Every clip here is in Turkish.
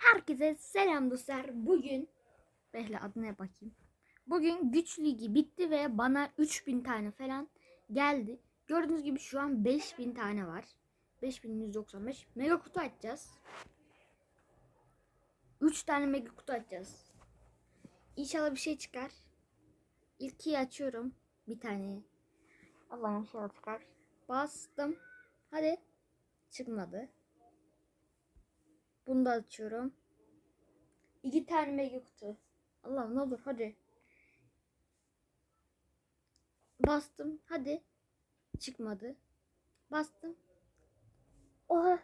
Herkese selam dostlar. Bugün Behle adına bakayım. Bugün güç ligi bitti ve bana 3000 tane falan geldi. Gördüğünüz gibi şu an 5000 tane var. 5195 mega kutu açacağız. 3 tane mega kutu açacağız. İnşallah bir şey çıkar. İlkiyi açıyorum. Bir tane. Allah'ım inşallah çıkar. Bastım. Hadi. Çıkmadı. Bunu da açıyorum. İki tane mega kutu. Allah'ım ne olur hadi. Bastım. Hadi. Çıkmadı. Bastım. Oha.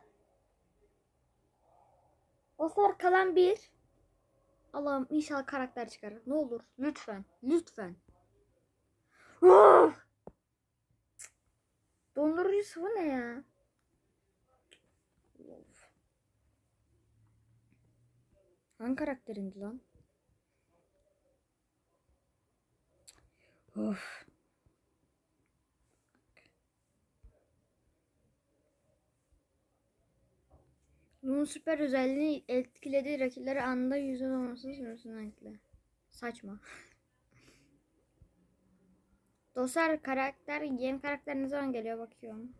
Dostlar kalan bir. Allah'ım inşallah karakter çıkar. Ne olur. Lütfen. Lütfen. Dondurucu sıvı ne ya? Of. Hangi karakterindi lan? Of. Bunun süper özelliği etkilediği rakipleri anında yüzde olmasını sürüsünü ekle. Saçma. Dostlar karakter, yeni karakter ne zaman geliyor bakıyorum.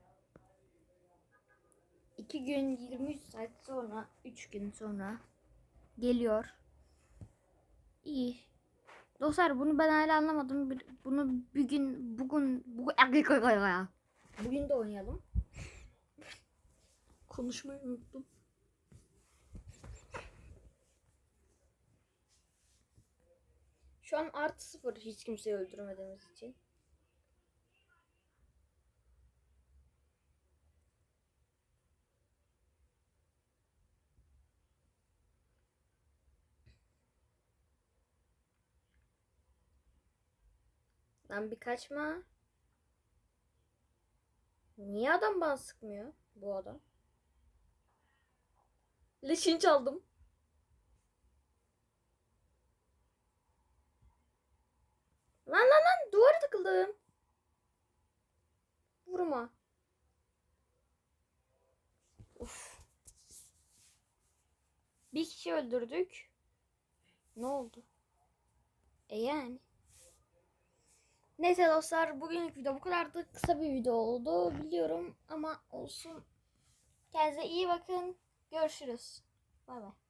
2 gün 23 saat sonra 3 gün sonra geliyor. İyi. Dostlar bunu ben hala anlamadım. Bir- Bunu bugün bugün bugün bugün de oynayalım. Konuşmayı unuttum. Şu an artı sıfır hiç kimseyi öldürmediğimiz için. Lan bir kaçma. Niye adam bana sıkmıyor bu adam? Leşini çaldım. Lan lan lan duvara takıldım. Vurma. Uf. Bir kişi öldürdük. Ne oldu? E yani. Neyse dostlar bugünlük video bu kadardı. Kısa bir video oldu biliyorum ama olsun. Kendinize iyi bakın. Görüşürüz. Bay bay.